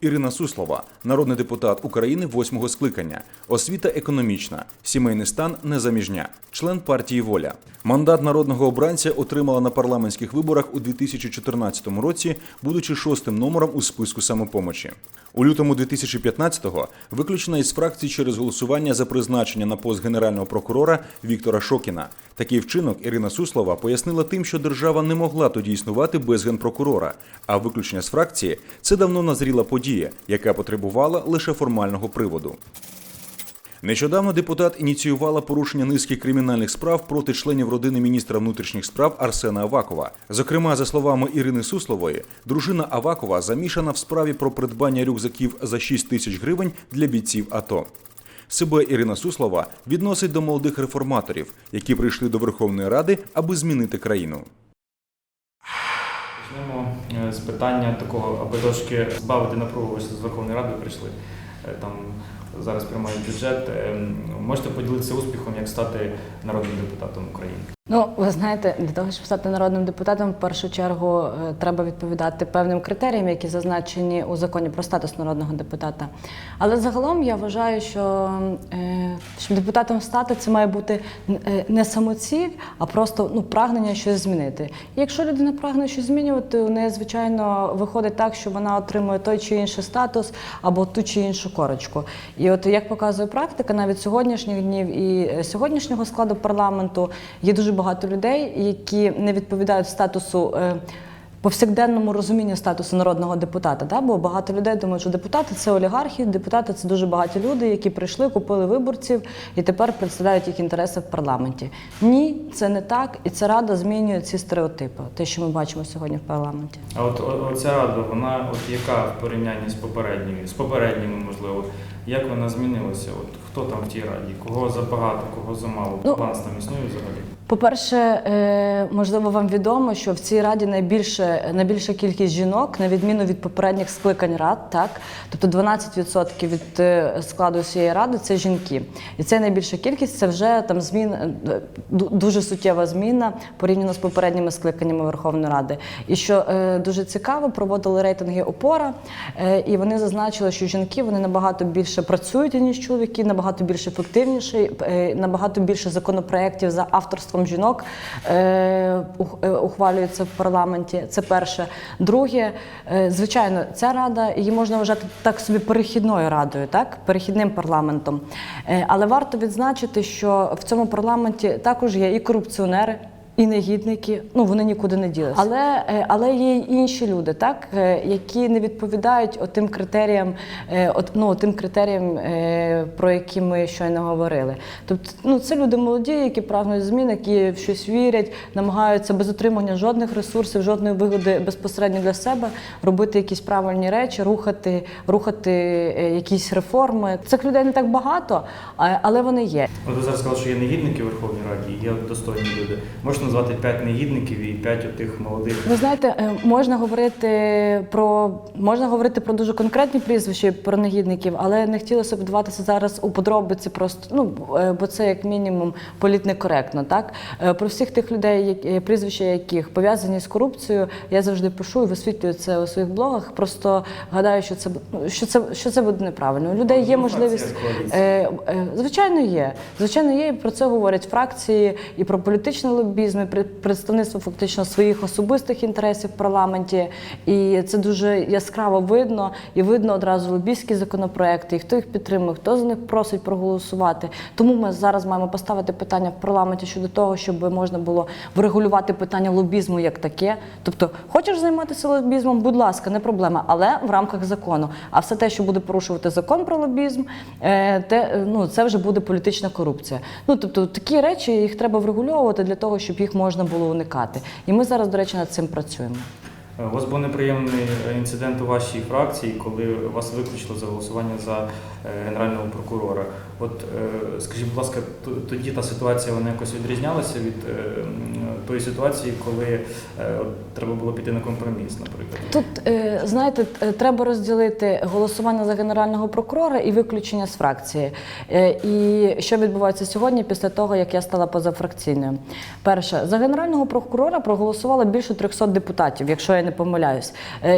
Ірина Суслова, народний депутат України восьмого скликання, освіта економічна, сімейний стан незаміжня, член партії Воля. Мандат народного обранця отримала на парламентських виборах у 2014 році, будучи шостим номером у списку самопомочі. У лютому 2015-го виключена із фракції через голосування за призначення на пост генерального прокурора Віктора Шокіна. Такий вчинок Ірина Суслова пояснила тим, що держава не могла тоді існувати без генпрокурора, а виключення з фракції це давно назріла подія, яка потребувала лише формального приводу. Нещодавно депутат ініціювала порушення низки кримінальних справ проти членів родини міністра внутрішніх справ Арсена Авакова. Зокрема, за словами Ірини Суслової, дружина Авакова замішана в справі про придбання рюкзаків за 6 тисяч гривень для бійців АТО. Себе Ірина Суслова відносить до молодих реформаторів, які прийшли до Верховної Ради, аби змінити країну. З питання такого, аби трошки збавити напругу, ви з Верховної Ради прийшли. Е, Там зараз приймають бюджет. Е, Можете поділитися успіхом, як стати народним депутатом України? Ну, ви знаєте, для того, щоб стати народним депутатом, в першу чергу е, треба відповідати певним критеріям, які зазначені у законі про статус народного депутата. Але загалом я вважаю, що е, щоб депутатом стати, це має бути е, не самоціль, а просто ну, прагнення щось змінити. І якщо людина прагне щось змінювати, у неї, звичайно, виходить так, що вона отримує той чи інший статус або ту чи іншу корочку. І от як показує практика, навіть сьогоднішніх днів і сьогоднішнього складу парламенту є дуже багато людей, які не відповідають статусу. е, Повсякденному розумінню статусу народного депутата, да? бо багато людей думають, що депутати це олігархи, депутати це дуже багаті люди, які прийшли, купили виборців і тепер представляють їх інтереси в парламенті. Ні, це не так, і ця рада змінює ці стереотипи, те, що ми бачимо сьогодні в парламенті. А от о- оця рада, вона от яка в порівнянні з попередніми, з попередніми, можливо, як вона змінилася? От хто там в тій раді? Кого забагато, кого замало? Ну, Баланс там існує взагалі? По-перше, е, можливо, вам відомо, що в цій раді найбільше, найбільша кількість жінок, на відміну від попередніх скликань рад, так тобто 12% від е, складу цієї ради це жінки, і це найбільша кількість. Це вже там змін е, дуже суттєва зміна порівняно з попередніми скликаннями Верховної Ради. І що дуже цікаво, проводили рейтинги опора, і вони зазначили, що жінки вони набагато більше працюють ніж чоловіки, набагато більш ефективніші, е, набагато більше законопроєктів за авторством жінок е, е, ухвалюється в парламенті. Це перше. Друге, звичайно, ця рада її можна вважати так собі перехідною радою, так перехідним парламентом. Але варто відзначити, що в цьому парламенті також є і корупціонери. І негідники, ну вони нікуди не ділися. Але, е, але є й інші люди, так е, які не відповідають тим критеріям, е, от, ну, тим критеріям, про які ми щойно говорили. Тобто, ну це люди молоді, які прагнуть змін, які в щось вірять, намагаються без отримання жодних ресурсів, жодної вигоди безпосередньо для себе робити якісь правильні речі, рухати, рухати якісь реформи. Цих людей не так багато, але вони є. От ви зараз сказали, що є негідники в Верховній Раді, є достойні люди. Можете назвати п'ять негідників і п'ять отих молодих. Ви знаєте, е, можна говорити про можна говорити про дуже конкретні прізвища про негідників, але не хотілося б вдаватися зараз у подробиці, просто ну е, бо це як мінімум політнекоректно. Так Е, про всіх тих людей, які- прізвища яких пов'язані з корупцією, я завжди пишу і висвітлюю це у своїх блогах. Просто гадаю, що це ну, що це що це буде неправильно. У людей є можливість. Звичайно, є. Звичайно, є. І про це говорять фракції, і про політичний лобізм, при- представництво фактично своїх особистих інтересів в парламенті. І це дуже яскраво видно. І видно одразу лобійські законопроекти, і хто їх підтримує, хто за них просить проголосувати. Тому ми зараз маємо поставити питання в парламенті щодо того, щоб можна було врегулювати питання лобізму як таке. Тобто, хочеш займатися лобізмом, будь ласка, не проблема, але в рамках закону. А все те, що буде порушувати закон про лобізм, е, те, е, ну, це вже буде політична корупція. Ну тобто такі речі їх треба врегульовувати для того, щоб їх можна було уникати. І ми зараз, до речі, над цим працюємо. Е, У вас був неприємний інцидент у вашій фракції, коли вас виключили за голосування за е, генерального прокурора. От е, скажіть, будь ласка, тоді та ситуація вона якось відрізнялася від е, тої ситуації, коли е, треба було піти на компроміс, наприклад. Тут знаєте, треба розділити голосування за генерального прокурора і виключення з фракції. І що відбувається сьогодні після того, як я стала позафракційною. Перше, за генерального прокурора проголосувало більше 300 депутатів, якщо я не помиляюсь.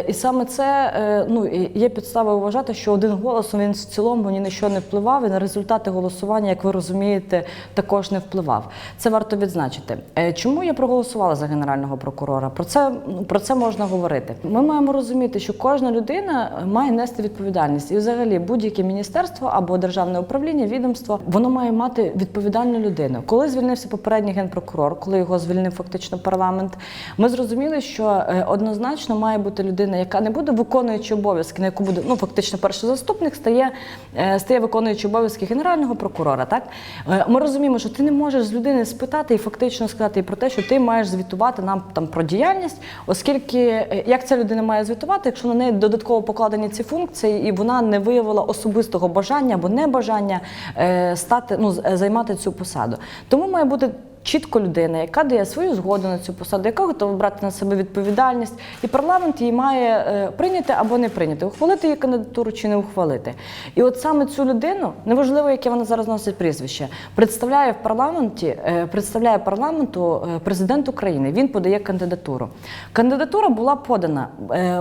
І саме це ну є підстава вважати, що один голос він в цілому ні на що не впливав, і на результати голосування, як ви розумієте, також не впливав. Це варто відзначити. Е, Чому я проголосувала за генерального прокурора? Про це про це можна говорити. Ми маємо розуміти, що кожна людина має нести відповідальність, і взагалі будь-яке міністерство або державне управління, відомство, воно має мати відповідальну людину. Коли звільнився попередній генпрокурор, коли його звільнив фактично парламент, ми зрозуміли, що е, однозначно має бути людина, яка не буде виконуючи обов'язки, на яку буде ну фактично перший заступник, стає, е, стає виконуючи обов'язки генерального прокурора. Так Е, ми розуміємо, що ти не можеш з людини спитати і фактично сказати про те, що ти маєш звітувати нам там про діяльність, оскільки е, як ця людина має звітувати, якщо на неї додатково покладені ці функції, і вона не виявила особистого бажання або небажання е, стати ну займати цю посаду. Тому має бути. Чітко людина, яка дає свою згоду на цю посаду, яка готова брати на себе відповідальність, і парламент її має е, прийняти або не прийняти, ухвалити її кандидатуру чи не ухвалити. І от саме цю людину, неважливо, яке вона зараз носить прізвище, представляє в парламенті, е, представляє парламенту е, президент України. Він подає кандидатуру. Кандидатура була подана.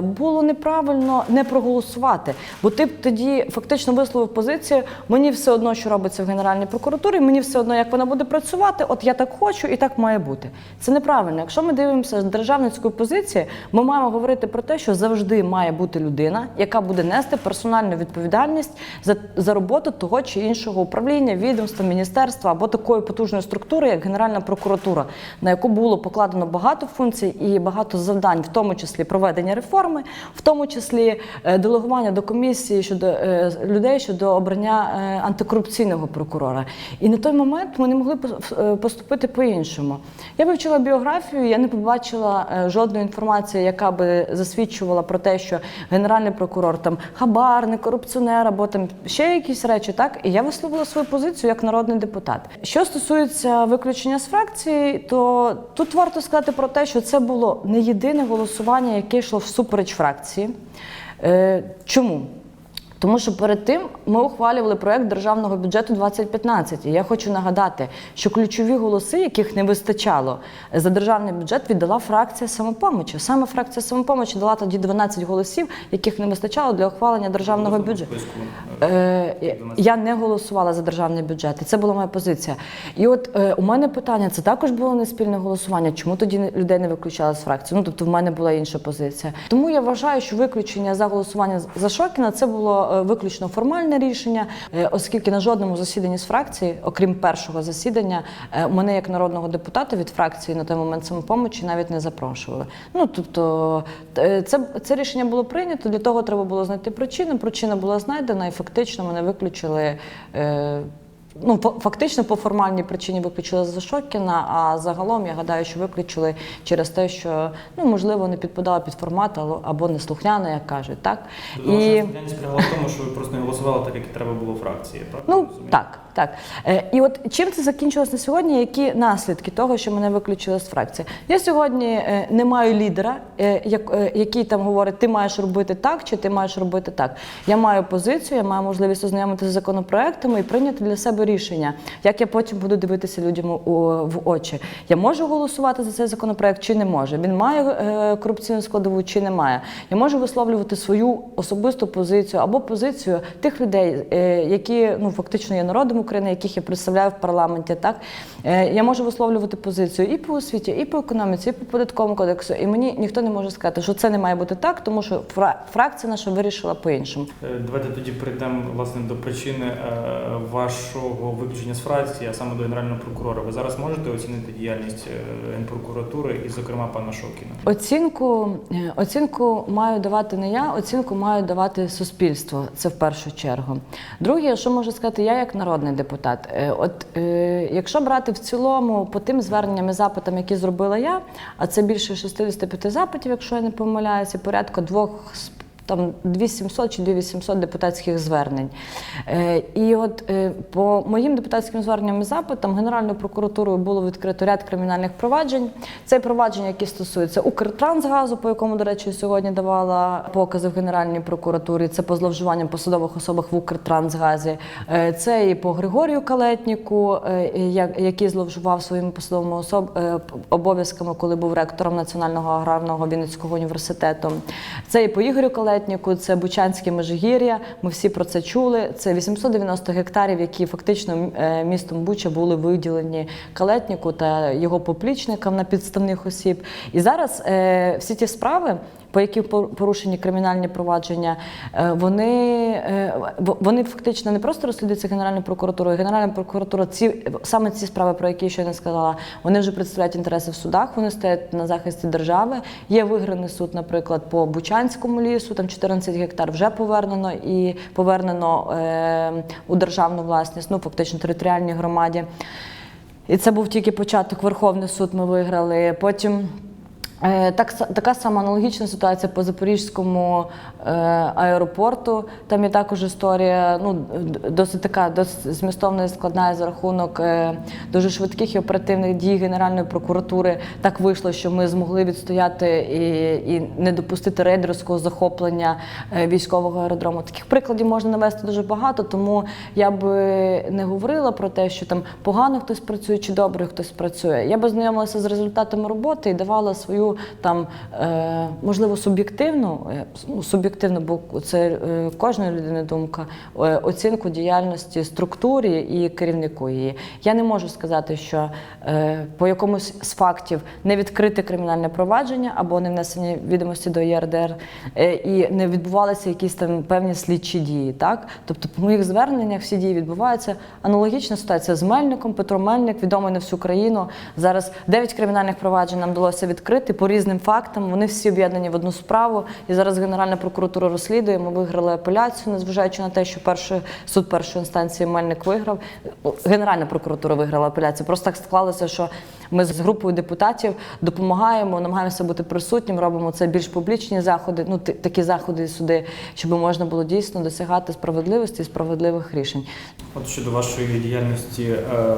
Було неправильно не проголосувати, бо ти б тоді фактично висловив позицію: мені все одно, що робиться в Генеральній прокуратурі, мені все одно, як вона буде працювати. От я так хочу і так має бути. Це неправильно. Якщо ми дивимося з державницької позиції, ми маємо говорити про те, що завжди має бути людина, яка буде нести персональну відповідальність за, за роботу того чи іншого управління, відомства, міністерства або такої потужної структури, як Генеральна прокуратура, на яку було покладено багато функцій і багато завдань, в тому числі проведення реформи, в тому числі е, делегування до комісії щодо е, людей щодо обрання е, антикорупційного прокурора. І на той момент ми не могли пос- поступити по-іншому. Я вивчила біографію, я не побачила е, жодної інформації, яка би засвідчувала про те, що генеральний прокурор там хабарник, корупціонер або там ще якісь речі. Так і я висловила свою позицію як народний депутат. Що стосується виключення з фракції, то тут варто сказати про те, що це було не єдине голосування, яке йшло всупереч фракції. Е, чому? Тому що перед тим ми ухвалювали проект державного бюджету 2015. І я хочу нагадати, що ключові голоси, яких не вистачало за державний бюджет, віддала фракція самопомочі. Саме фракція самопомочі дала тоді 12 голосів, яких не вистачало для ухвалення державного бюджету. Е, я не голосувала за державний бюджет, і це була моя позиція. І от е, у мене питання: це також було не спільне голосування. Чому тоді людей не виключали з фракції? Ну тобто, в мене була інша позиція. Тому я вважаю, що виключення за голосування за Шокіна це було е, виключно формальне рішення, е, оскільки на жодному засіданні з фракції, окрім першого засідання, е, мене як народного депутата від фракції на той момент самопомочі навіть не запрошували. Ну тобто, це, це рішення було прийнято. Для того треба було знайти причину. Причина була знайдена, і фактично мене виключили. Ну, фа- фактично по формальній причині виключили за Шокіна, а загалом я гадаю, що виключили через те, що ну можливо не підпадала під формат або- не слухняна, як кажуть, так ваша діяльність полягала в тому, що ви просто не голосували так, як і треба було фракції. Так? Ну так, так. Е, і от чим це закінчилось на сьогодні? Які наслідки того, що мене виключили з фракції? Я сьогодні е, не маю лідера, е, як, який там говорить, ти маєш робити так чи ти маєш робити так. Я маю позицію, я маю можливість ознайомитися з законопроектами і прийняти для себе рішення, як я потім буду дивитися людям в очі. Я можу голосувати за цей законопроект чи не можу. Він має корупційну складову чи не має. Я можу висловлювати свою особисту позицію або позицію тих людей, які ну фактично є народом України, яких я представляю в парламенті. Так Е, я можу висловлювати позицію і по освіті, і по економіці, і по податковому кодексу. І мені ніхто не може сказати, що це не має бути так, тому що фра- фракція наша вирішила по-іншому. Е, Давайте тоді перейдемо власне до причини е, вашого виключення з фракції, а саме до генерального прокурора. Ви зараз можете оцінити діяльність Генпрокуратури і, зокрема, пана Шокіна? Оцінку, оцінку маю давати не я, оцінку маю давати суспільство. Це в першу чергу. Друге, що можу сказати, я як народний депутат. Е, От е, якщо брати в цілому по тим зверненням і запитам, які зробила я, а це більше 65 запитів, якщо я не помиляюся, порядка двох там 2700 чи 2800 депутатських звернень. Е, І от е, по моїм депутатським зверненням і запитам Генеральною прокуратурою було відкрито ряд кримінальних проваджень. Це провадження, які стосуються Укртрансгазу, по якому, до речі, сьогодні давала покази в Генеральній прокуратурі. Це по зловживанням посадових особах в Укртрансгазі. Е, Це і по Григорію Калетніку, який зловживав своїми посадовими особ... обов'язками, коли був ректором Національного аграрного Вінницького університету. Це і по Ігорю Калетніку, це Бучанське Межигір'я. Ми всі про це чули. Це 890 гектарів, які фактично е, містом Буча були виділені Калетніку та його поплічникам на підставних осіб. І зараз е, всі ті справи. По яким пор- порушені кримінальні провадження, е, вони, вони фактично не просто розслідуються Генеральною прокуратурою. Генеральна прокуратура ці саме ці справи, про які я ще не сказала, вони вже представляють інтереси в судах. Вони стоять на захисті держави. Є виграний суд, наприклад, по Бучанському лісу. Там 14 гектар вже повернено і повернено е, у державну власність, ну фактично територіальній громаді. І це був тільки початок. Верховний суд ми виграли. Потім. Е, Так, така сама аналогічна ситуація по Запорізькому е, аеропорту. Там є також історія, ну досить така досить змістовна і складна за рахунок е, дуже швидких і оперативних дій Генеральної прокуратури. Так вийшло, що ми змогли відстояти і, і не допустити рейдерського захоплення е, військового аеродрому. Таких прикладів можна навести дуже багато, тому я би не говорила про те, що там погано хтось працює чи добре хтось працює. Я би знайомилася з результатами роботи і давала свою там е, можливо суб'єктивну, е, ну, суб'єктивну, бо це е, кожної людини думка, оцінку діяльності структурі і керівнику її. Я не можу сказати, що по якомусь з фактів не відкрите кримінальне провадження або не внесені відомості до ЄРДР і не відбувалися якісь там певні слідчі дії. Так, тобто по моїх зверненнях всі дії відбуваються. Аналогічна ситуація з Мельником, Петро Мельник, відомий на всю країну. Зараз 9 кримінальних проваджень нам вдалося відкрити по різним фактам. Вони всі об'єднані в одну справу. І зараз Генеральна прокуратура розслідує. Ми виграли апеляцію, незважаючи на те, що перший суд першої інстанції Мельник виграв. Генеральна прокуратура виграла апеляцію. Просто так склалося, що ми з групою депутатів допомагаємо, намагаємося бути присутнім, робимо це більш публічні заходи, ну такі заходи і суди, щоб можна було дійсно досягати справедливості і справедливих рішень. От щодо вашої діяльності е,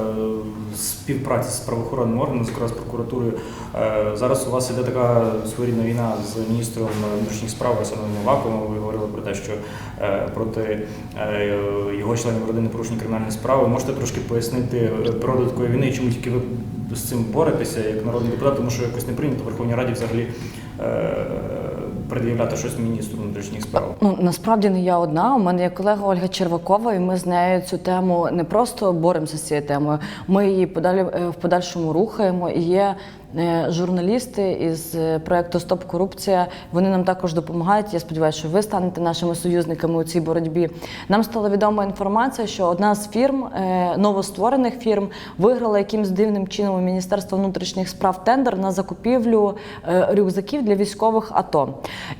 співпраці з правоохоронним органом, зокрема з прокуратурою, е, зараз у вас іде така своєрідна війна з міністром внутрішніх справ Василем Новаковим. Ви говорили про те, що е, проти е, його членів родини порушені кримінальні справи. Можете трошки пояснити е, природу такої війни, чому тільки ви з цим боретеся як народний депутат, тому що якось не прийнято в Верховній Раді взагалі пред'являти щось міністру внутрішніх справ. Ну насправді не я одна. У мене є колега Ольга Червакова, і ми з нею цю тему не просто боремося з цією темою. Ми її подалі в подальшому рухаємо. І є журналісти із е, проекту Стоп корупція. Вони нам також допомагають. Я сподіваюся, що ви станете нашими союзниками у цій боротьбі. Нам стала відома інформація, що одна з фірм, е, новостворених фірм, виграла якимсь дивним чином у Міністерства внутрішніх справ тендер на закупівлю е, рюкзаків для військових АТО.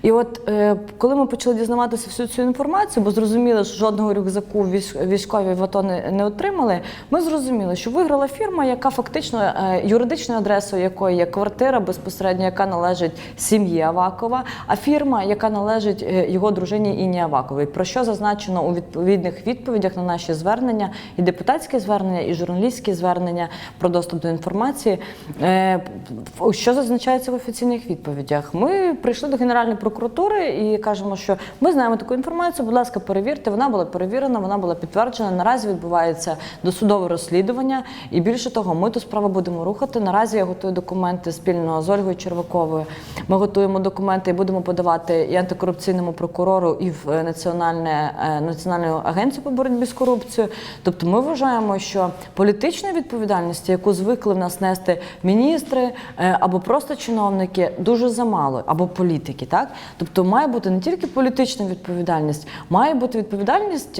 І от е, коли ми почали дізнаватися всю цю інформацію, бо зрозуміли, що жодного рюкзаку військ- військові в АТО не, отримали, ми зрозуміли, що виграла фірма, яка фактично е, юридичною адресою якої є квартира безпосередньо, яка належить сім'ї Авакова, а фірма, яка належить е, його дружині Інні Аваковій. Про що зазначено у відповідних відповідях на наші звернення, і депутатські звернення, і журналістські звернення про доступ до інформації. Е, Що зазначається в офіційних відповідях? Ми прийшли до Генеральної прокуратури і кажемо, що ми знаємо таку інформацію. Будь ласка, перевірте. Вона була перевірена, вона була підтверджена. Наразі відбувається досудове розслідування. І більше того, ми ту справу будемо рухати. Наразі я готую документи спільно з Ольгою Черваковою. Ми готуємо документи і будемо подавати і антикорупційному прокурору, і в е, національне е, національну агенцію по боротьбі з корупцією. Тобто, ми вважаємо, що політичної відповідальності, яку звикли в нас нести міністри е, або просто чиновники, дуже замало, або політики, так тобто має бути не тільки політична відповідальність, має бути відповідальність,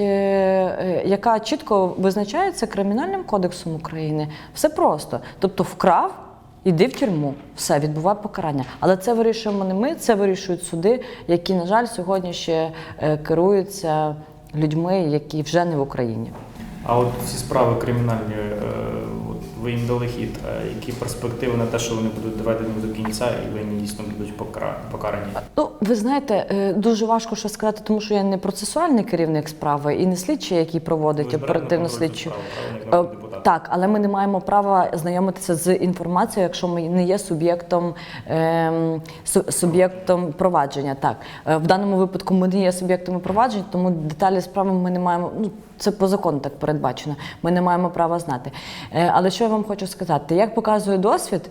яка чітко визначається кримінальним кодексом України. Все просто, тобто вкрав. Іди в тюрму, все відбувай покарання. Але це вирішуємо не ми, це вирішують суди, які, на жаль, сьогодні ще е, керуються людьми, які вже не в Україні. А от ці справи кримінальні, е, ви їм дали хід, е, які перспективи на те, що вони будуть доведені до кінця і вони дійсно будуть покара- покарані? Ну, ви знаєте, е, дуже важко що сказати, тому що я не процесуальний керівник справи і не слідчий, який проводить оперативну слідчу. справу, Е? Так, але ми не маємо права знайомитися з інформацією, якщо ми не є суб'єктом ем, суб'єктом провадження. Так, в даному випадку ми не є суб'єктами провадження, тому деталі справи ми не маємо. Ну це по закону так передбачено. Ми не маємо права знати. Е, але що я вам хочу сказати? Як показує досвід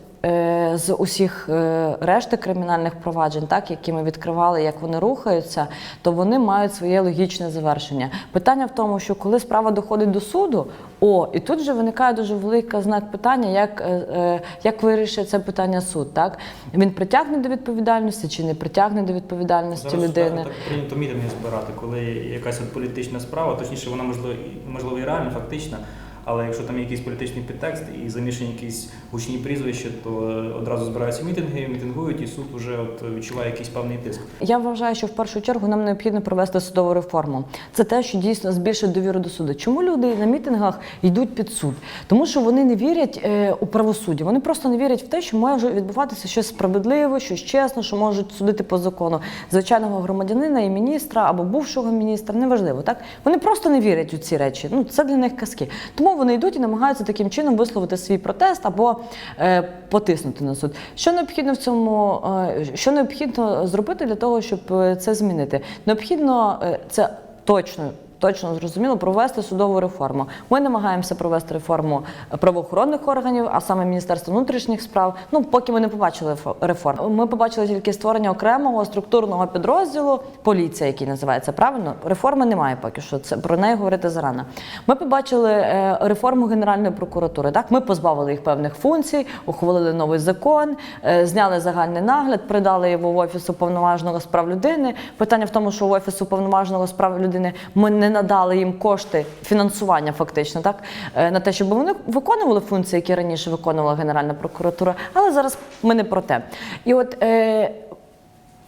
з усіх е, решти кримінальних проваджень, так які ми відкривали, як вони рухаються, то вони мають своє логічне завершення. Питання в тому, що коли справа доходить до суду, о, і тут вже виникає дуже великий знак питання, як, е, е, як вирішить це питання суд. Так він притягне до відповідальності чи не притягне до відповідальності Зараз людини. так, прийнято мітинги збирати, коли якась от політична справа, точніше, вона можливо можливо і реальна, фактична. Але якщо там є якийсь політичний підтекст і замішані якісь гучні прізвища, то е, одразу збираються мітинги, мітингують, і суд вже от відчуває якийсь певний тиск. Я вважаю, що в першу чергу нам необхідно провести судову реформу. Це те, що дійсно збільшить довіру до суду. Чому люди на мітингах йдуть під суд? Тому що вони не вірять е, у правосуддя. Вони просто не вірять в те, що може відбуватися щось справедливе, щось чесне, що можуть судити по закону звичайного громадянина і міністра або бувшого міністра. Неважливо, так вони просто не вірять у ці речі. Ну це для них казки. Тому вони йдуть і намагаються таким чином висловити свій протест або е, потиснути на суд. Що необхідно в цьому, е, що необхідно зробити для того, щоб е, це змінити? Необхідно це точно. Точно зрозуміло провести судову реформу. Ми намагаємося провести реформу правоохоронних органів, а саме Міністерства внутрішніх справ. Ну поки ми не побачили реформ. Ми побачили тільки створення окремого структурного підрозділу поліція, який називається правильно. Реформи немає поки що. Це про неї говорити зарано. Ми побачили е, реформу Генеральної прокуратури. Так, ми позбавили їх певних функцій, ухвалили новий закон, е, зняли загальний нагляд, придали його в офіс уповноваженого з прав людини. Питання в тому, що в офіс уповноваженого з прав людини ми не надали їм кошти фінансування, фактично, так е, на те, щоб вони виконували функції, які раніше виконувала Генеральна прокуратура. Але зараз ми не про те. І от е,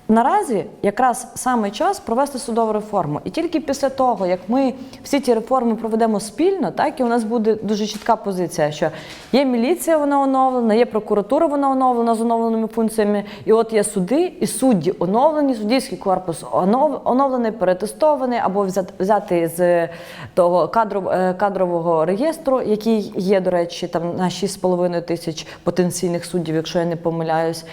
Наразі якраз саме час провести судову реформу. І тільки після того, як ми всі ті реформи проведемо спільно, так і у нас буде дуже чітка позиція, що є міліція, вона оновлена, є прокуратура, вона оновлена з оновленими функціями. І от є суди, і судді оновлені, суддівський корпус оновлений, перетестований або взят- взятий з того е, кадрового реєстру, який є, до речі, там на 6,5 тисяч потенційних суддів, якщо я не помиляюсь.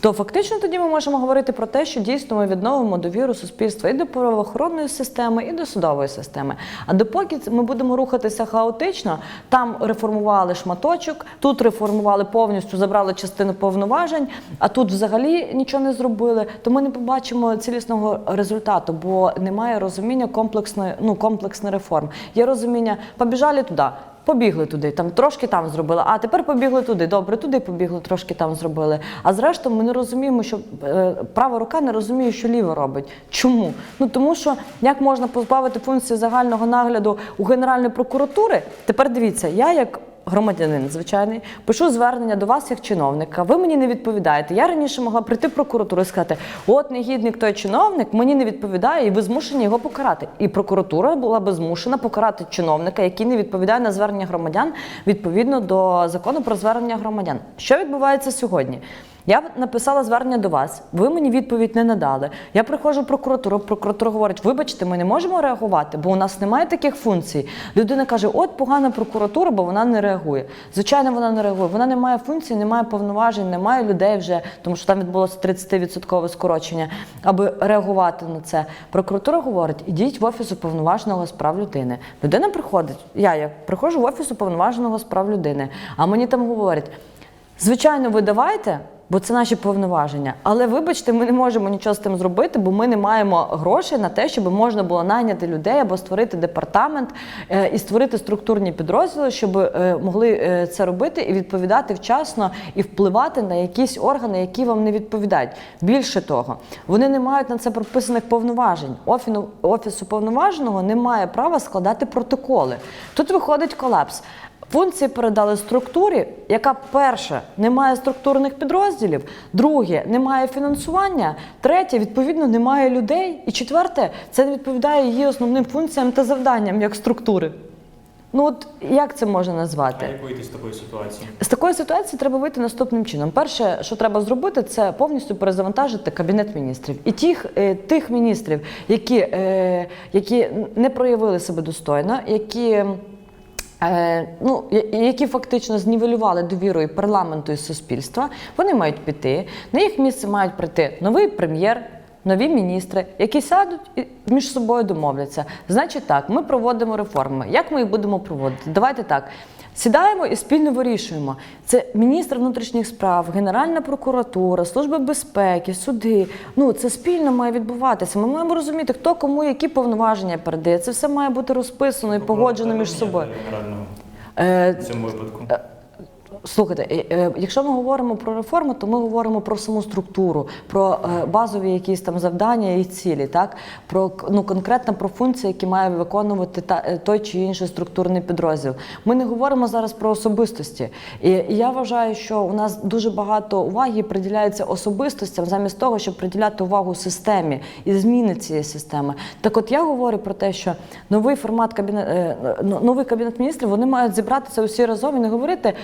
То фактично тоді ми можемо говорити про те, що дійсно ми відновимо довіру суспільства і до правоохоронної системи, і до судової системи. А допоки ми будемо рухатися хаотично, там реформували шматочок, тут реформували повністю, забрали частину повноважень, а тут взагалі нічого не зробили, то ми не побачимо цілісного результату, бо немає розуміння комплексної, ну комплексної реформ. Є розуміння, побіжали туди. Побігли туди, там трошки там зробили. А тепер побігли туди. Добре, туди побігли, трошки там зробили. А зрештою, ми не розуміємо, що е, права рука не розуміє, що ліва робить. Чому? Ну тому що як можна позбавити функції загального нагляду у Генеральної прокуратури? Тепер дивіться, я як. Громадянин звичайний, пишу звернення до вас як чиновника. Ви мені не відповідаєте. Я раніше могла прийти в прокуратуру і сказати: от негідник той чиновник мені не відповідає, і ви змушені його покарати. І прокуратура була би змушена покарати чиновника, який не відповідає на звернення громадян відповідно до закону про звернення громадян. Що відбувається сьогодні? Я написала звернення до вас, ви мені відповідь не надали. Я приходжу в прокуратуру, прокуратура говорить, вибачте, ми не можемо реагувати, бо у нас немає таких функцій. Людина каже, от погана прокуратура, бо вона не реагує. Звичайно, вона не реагує. Вона не має функцій, не має повноважень, немає людей вже, тому що там відбулося 30% скорочення, аби реагувати на це. Прокуратура говорить, ідіть в офіс уповноваженого з прав людини. Людина приходить, я як приходжу в офіс уповноваженого з прав людини, а мені там говорять. Звичайно, ви давайте, бо це наші повноваження. Але вибачте, ми не можемо нічого з тим зробити, бо ми не маємо грошей на те, щоб можна було найняти людей або створити департамент е, і створити структурні підрозділи, щоб е, могли е, це робити і відповідати вчасно і впливати на якісь органи, які вам не відповідають. Більше того, вони не мають на це прописаних повноважень. Офіну- Офіс уповноваженого не має права складати протоколи. Тут виходить колапс. Функції передали структурі, яка перше не має структурних підрозділів, друге не має фінансування, третє, відповідно, немає людей. І четверте, це не відповідає її основним функціям та завданням як структури. Ну от як це можна А назвати? як вийти з такої ситуації? З такої ситуації треба вийти наступним чином. Перше, що треба зробити, це повністю перезавантажити кабінет міністрів і тих, е, тих міністрів, які, е, які не проявили себе достойно, які. Е, ну, які фактично знівелювали довіру і парламенту і суспільства, вони мають піти. На їх місце мають прийти новий прем'єр, нові міністри, які сядуть і між собою домовляться. Значить, так, ми проводимо реформи. Як ми їх будемо проводити? Давайте так. Сідаємо і спільно вирішуємо. Це міністр внутрішніх справ, Генеральна прокуратура, Служба безпеки, суди. Ну це спільно має відбуватися. Ми маємо розуміти, хто кому які повноваження передає. Це все має бути розписано і погоджено між собою. Генерального Е, в цьому випадку. Слухайте, е, е, якщо ми говоримо про реформу, то ми говоримо про саму структуру, про е, базові якісь там завдання і цілі, так про ну конкретно про функції, які має виконувати та той чи інший структурний підрозділ. Ми не говоримо зараз про особистості. І, і я вважаю, що у нас дуже багато уваги приділяється особистостям, замість того, щоб приділяти увагу системі і зміни цієї системи. Так, от я говорю про те, що новий формат кабінет, новий кабінет міністрів вони мають зібратися усі разом і не говорити.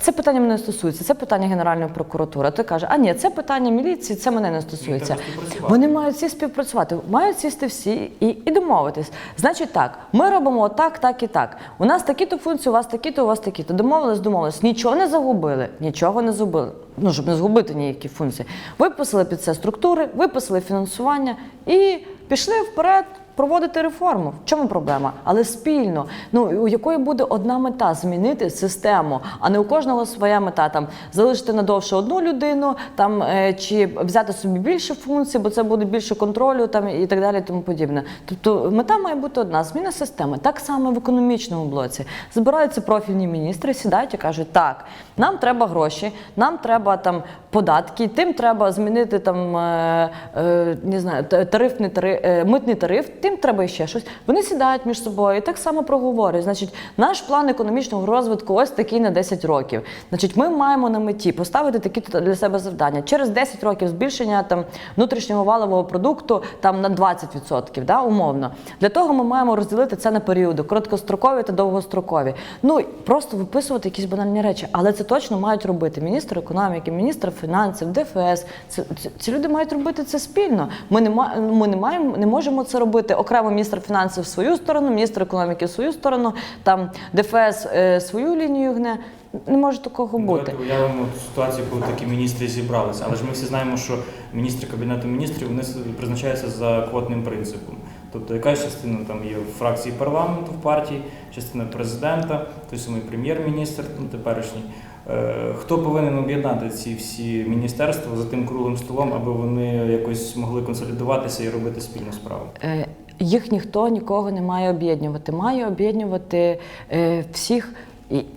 Це питання мене не стосується, це питання Генеральної прокуратури. А Ти каже, а ні, це питання міліції, це мене не стосується. Вони мають всі співпрацювати, мають сісти всі і, і домовитись. Значить, так, ми робимо так, так і так. У нас такі-то функції, у вас такі-то, у вас такі-то. Домовились, домовились. Нічого не загубили, нічого не згубили. Ну, щоб не згубити ніякі функції. Виписали під це структури, виписали фінансування і пішли вперед. Проводити реформу. В чому проблема? Але спільно. Ну у якої буде одна мета змінити систему, а не у кожного своя мета там залишити надовше одну людину, там е, чи взяти собі більше функцій, бо це буде більше контролю, там і так далі, тому подібне. Тобто мета має бути одна зміна системи. Так само в економічному блоці збираються профільні міністри, сідають і кажуть, так нам треба гроші, нам треба там податки, тим треба змінити там е, е, не знаю, тарифний тариф, митний тариф, тим треба ще щось. Вони сідають між собою і так само проговорюють. Значить, наш план економічного розвитку ось такий на 10 років. Значить, ми маємо на меті поставити такі для себе завдання. Через 10 років збільшення там внутрішнього валового продукту там на 20%, да, умовно. Для того ми маємо розділити це на періоди короткострокові та довгострокові. Ну просто виписувати якісь банальні речі, але це точно мають робити міністр економіки, міністр фінансів, ДФС. Це- ці люди мають робити це спільно. Ми не ми не маємо, не можемо це робити окремо міністр фінансів в свою сторону, міністр економіки в свою сторону, там ДФС е, свою лінію гне. Не може такого бути. Давайте уявимо ситуацію, коли такі міністри зібралися. Але ж ми всі знаємо, що міністри кабінету міністрів вони призначаються за квотним принципом. Тобто якась частина там є в фракції парламенту в партії, частина президента, той самий прем'єр-міністр ну, теперішній. Е, Хто повинен об'єднати ці всі міністерства за тим круглим столом, аби вони якось могли консолідуватися і робити спільну справу? Їх ніхто нікого не має об'єднувати. Має об'єднувати е, всіх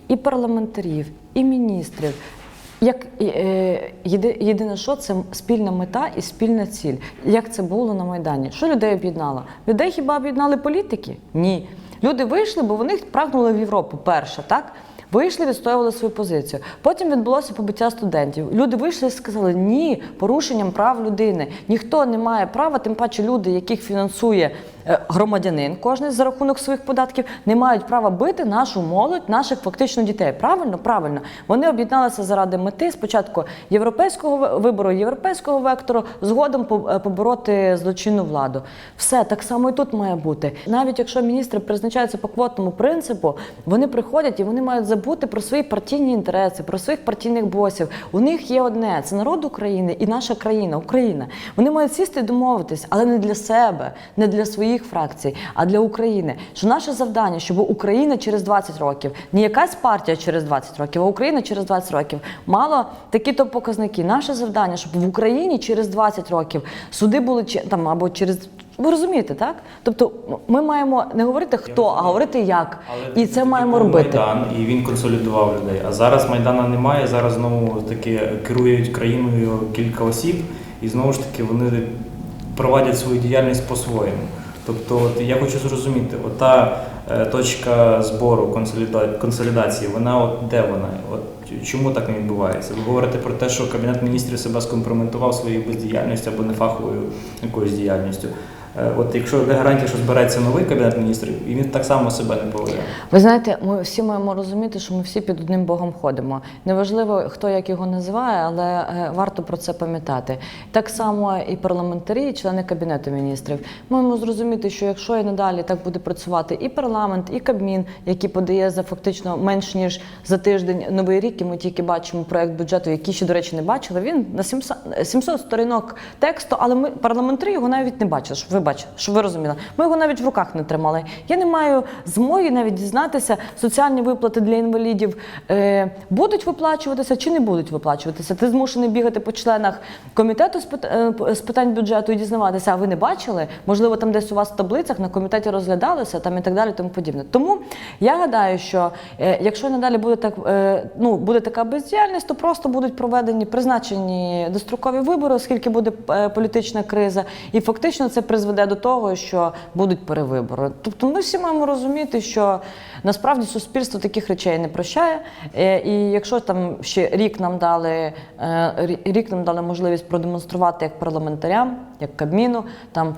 і, парламентарів, і міністрів. Як е, єди- єдине, що це спільна мета і спільна ціль. Як це було на Майдані? Що людей об'єднало? Людей хіба об'єднали політики? Ні. Люди вийшли, бо вони прагнули в Європу перше, так? Вийшли, відстоювали свою позицію. Потім відбулося побиття студентів. Люди вийшли і сказали ні порушенням прав людини. Ніхто не має права, тим паче люди, яких фінансує громадянин, кожен за рахунок своїх податків, не мають права бити нашу молодь, наших фактично дітей. Правильно, правильно. Вони об'єдналися заради мети спочатку європейського вибору, європейського вектору, згодом е, побороти злочинну владу. Все так само і тут має бути. Навіть якщо міністри призначаються по квотному принципу, вони приходять і вони мають забути про свої партійні інтереси, про своїх партійних босів. У них є одне це народ України і наша країна, Україна. Вони мають сісти і домовитись, але не для себе, не для своїх фракцій, а для України. Що наше завдання, щоб Україна через 20 років, не якась партія через 20 років, а Україна через 20 років мала такі-то показники. Наше завдання, щоб в Україні через 20 років суди були там або через. Ви розумієте, так? Тобто ми маємо не говорити хто, а говорити як. Але І це маємо робити. Майдан, і він консолідував людей. А зараз Майдана немає. Зараз знову таки керують країною кілька осіб, і знову ж таки вони проводять свою діяльність по-своєму. Тобто, от я хочу зрозуміти, ота е, точка збору консоліда- консолідації, вона от де вона? От чому так не відбувається? Ви говорите про те, що кабінет міністрів себе скомпрометував своєю бездіяльністю або нефаховою якоюсь діяльністю. Е, От якщо де гарантія, що збереться новий кабінет міністрів, і він так само себе не поведе. Ви знаєте, ми всі маємо розуміти, що ми всі під одним Богом ходимо. Неважливо, хто як його називає, але е, варто про це пам'ятати. Так само і парламентарі, і члени кабінету міністрів. Маємо зрозуміти, що якщо і надалі так буде працювати і парламент, і Кабмін, який подає за фактично менш ніж за тиждень новий рік, і ми тільки бачимо проект бюджету, який ще, до речі, не бачили. Він на 700, 700 сторінок тексту, але ми парламентарі його навіть не бачили. Щоб ви бачили, щоб ви розуміли. Ми його навіть в руках не тримали. Я не маю змоги навіть дізнатися, соціальні виплати для інвалідів е, будуть виплачуватися чи не будуть виплачуватися. Ти змушений бігати по членах комітету з е, питань бюджету і дізнаватися. А ви не бачили? Можливо, там десь у вас в таблицях на комітеті розглядалося там і так далі, тому подібне. Тому я гадаю, що е, якщо надалі буде так, е, ну буде така бездіяльність, то просто будуть проведені призначені дострокові вибори, оскільки буде е, політична криза, і фактично це призведе до того, що будуть перевибори. Тобто, ми всі маємо розуміти, що насправді суспільство таких речей не прощає. Е, І якщо там ще рік нам дали е, рік нам дали можливість продемонструвати як парламентарям, як Кабміну, там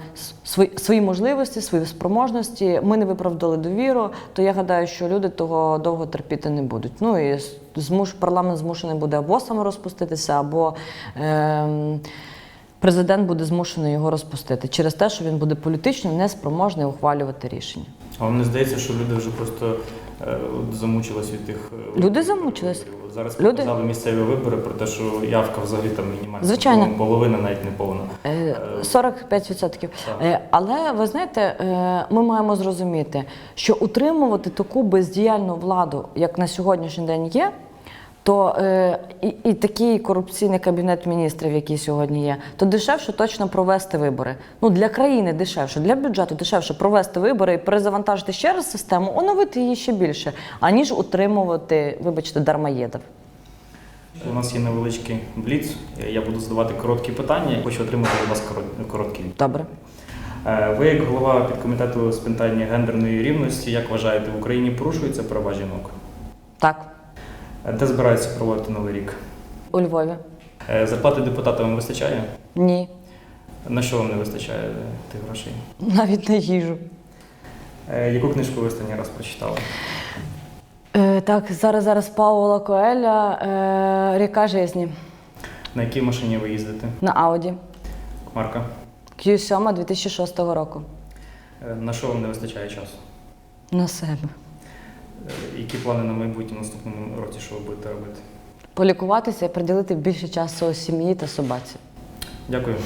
свої, можливості, свої спроможності, ми не виправдали довіру, то я гадаю, що люди того довго терпіти не будуть. Ну і змуш парламент змушений буде або саморозпуститися, або ем, президент буде змушений його розпустити через те, що він буде політично неспроможний ухвалювати рішення. А вам не здається, що люди вже просто е, замучились від тих е, Люди замучились. Зараз Люди- показали місцеві вибори про те, що явка взагалі там мінімальна. Звичайно. Половина навіть не повна. Е, 45%. Так. Е, Але ви знаєте, е, ми маємо зрозуміти, що утримувати таку бездіяльну владу, як на сьогоднішній день є, то е, і, і такий корупційний кабінет міністрів, який сьогодні є, то дешевше точно провести вибори. Ну для країни дешевше, для бюджету дешевше провести вибори і перезавантажити ще раз систему, оновити її ще більше, аніж утримувати, вибачте, дармоєдів. У нас є невеличкий бліц. Я буду задавати короткі питання. Хочу отримати від вас короткі. Добре. Е, Ви, як голова підкомітету з питання гендерної рівності, як вважаєте, в Україні порушуються права жінок? Так, Де збираються проводити новий рік? у Львові. Е, Зарплати депутата вам вистачає? Ні, На що вам не вистачає е, тих грошей? навіть не їжу. Е, Яку книжку ви останній раз прочитали? Е, так, зараз зараз Паула Коеля е, Ріка жизні На якій машині ви їздите? на Ауді Марка? Q7 2006 року. Е, На що вам не вистачає часу? На себе. Е, Які плани на майбутнє наступному році, що ви будете робити? Полікуватися і приділити більше часу сім'ї та собаці. Дякую.